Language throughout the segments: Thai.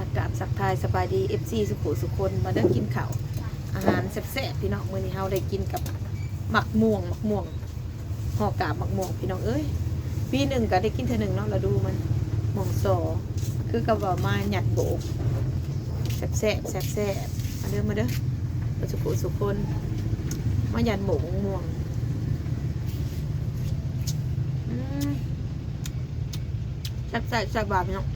อากาศสักทายสบายดี FC สุขุสุคนมาเด้อกินข้าวอาหารแซ่บๆพี่น้องมื้อนี้เฮาได้กินกับหมักม่วงหมักม่วงห่อกาบหมักม่วงพี่น้องเอ้ยปีหนึ่งก็ได้กินเท่อหนึ่งเนาะเราดูมันหม่วงซอคือกับว่ามาหยัดโบกแซ่บๆแซ่บๆมาเด้อมาเด้อมาสุขุสุคนมาหยัดโบกม่วงอืมแซ่บๆแซ่บบาพี่น้อง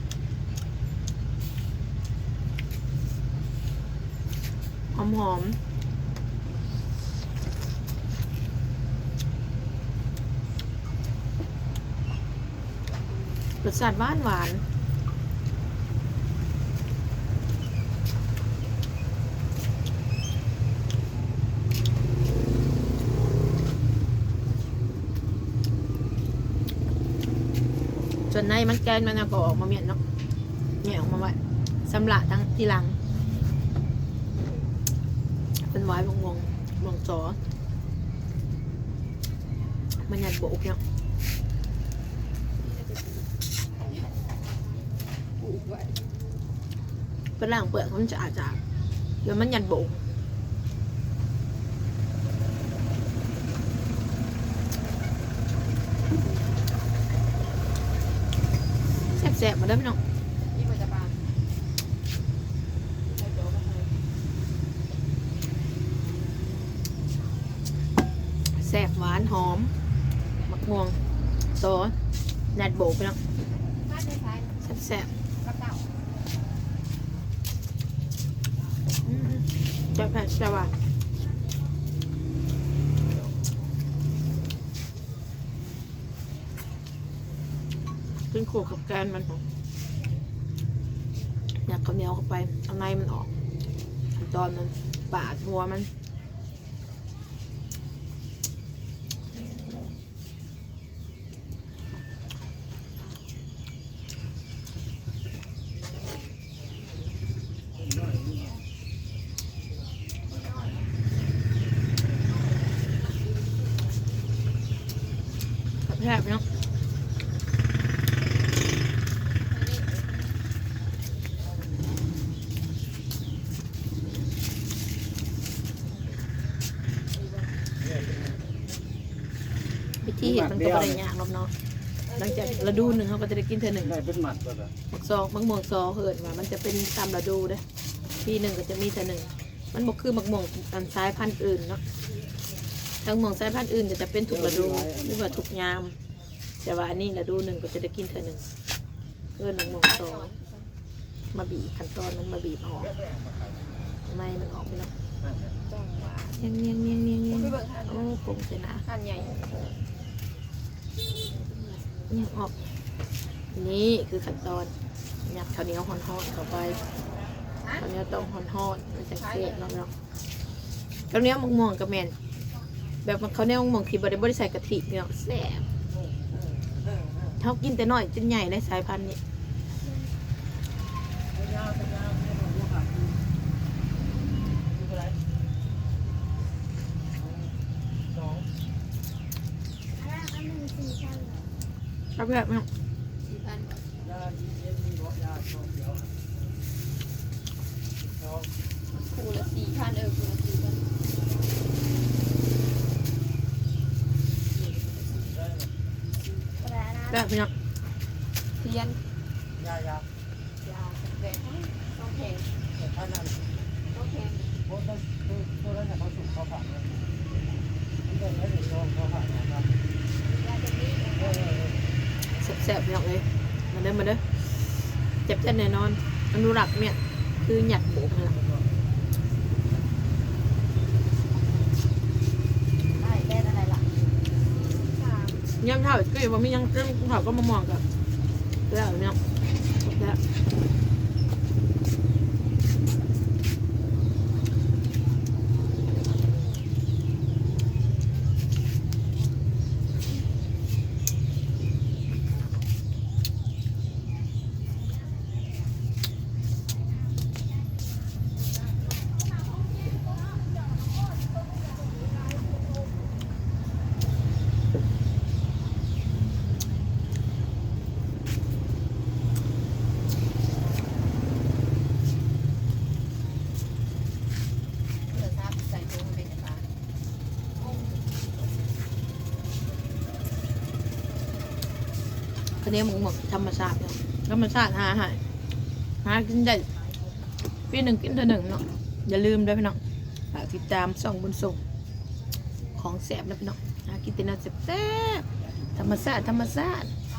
อมหอมรสชาติหวานหวานส่วนในมันแกนมันเอาก็ออกมาเมียนเนาะเมียออกมาไว้สำหรับทั้งทีหลัง เป็นไว้วงวงวงจอ มันหยัดโบกเนี่ยเป็นล่างเปลือกมันจะอาจจะเดี๋ยวมันหยัดโบกแสบๆมาได้ไหมน้อง นี่มันจะบาน แสบหวานหอมมะม่วงซอสหยัดโบกไปเนาะบ้านในซ้ายแสบๆกับเต่าอืมจะแผ่จะว่าขึ้นขู่กับแกนมันอยากข้าวเหนียวเข้าไป เอาในมันออกตอนมันปาดหัวมัน แทบเนาะวิธีเห็นมันก็ไม่ได้ยากหรอกเนาะหลังจากฤดูหนึ่งเขาก็จะได้กินเธอหนึ่งได้เป็นหมัดก็ได้หมักซอกมักม่วงซอเหินว่ามันจะเป็นตามฤดูเด้อปีหนึ่งก็จะมีแต่หนึ่งมันบอกคือมักม่วงอันสายพันธุ์อื่นเนาะ ทั้งม่วงสายพันธุ์อื่นก็จะเป็นทุกฤดูหรือว่าทุกยาม แต่ว่าอันนี้ฤดูหนึ่งก็จะได้กินเท่าหนึ่งเพื่อนมักม่วงซอมาบีบขั้นตอนมันมาบีบออกไม่มันออกไปแล้วจังเนียงเนียงเนียงเนียงเนียงโอ้คงจะนะหันใหญ่เนียงออก นี่คือขั้นตอนยัดข้าวเหนียวห่อนๆเข้าไปข้าวเหนียวต้องห่อนๆมันจะเกล็ดเนาะเนาะข้าวเหนียวมะม่วงกับแมน แบบมันข้าวเหนียวมะม่วงที่บริบริใส่กะทิเนาะแซ่บเขากินแต่น้อยจนใหญ่เลยสายพันธุ์นี้ครับแบบเนาะ สี่พันคูละสี่พันเออคูละสี่พัน แบบเนาะเทียนยายายาแดงต้องแพงแต่ท่านนั้นต้องแพงโพสต์ตัวตัวนั้นเขาสุกเขาผ่านเลยมันเป็นอะไรลองเขาผ่านนะครับยาจะมีเออแซ่บๆเนาะเลยมาเด้อมาเด้อเจ็บจะแน่นอนอนุรักษ์เนี่ยคือหยัดโบกนี่แหละ ได้แม่อะไรล่ะสาม ยังเท่าก็อยู่ว่ามียังเรื่องเท่าก็มามองกับแล้วเนี่ยแล้ว นนี้หมึงหมกธรรมชาติธรรมชาติหาหายหากินได้พี่หนึ่งกินเธอหนึ่งเนาะอย่าลืมด้วยพี่น้องฝากติดตามส่องบนส่งของแสบนะพี่น้องหากินแต่แนวแซ่บธรรมชาติธรรมชาติ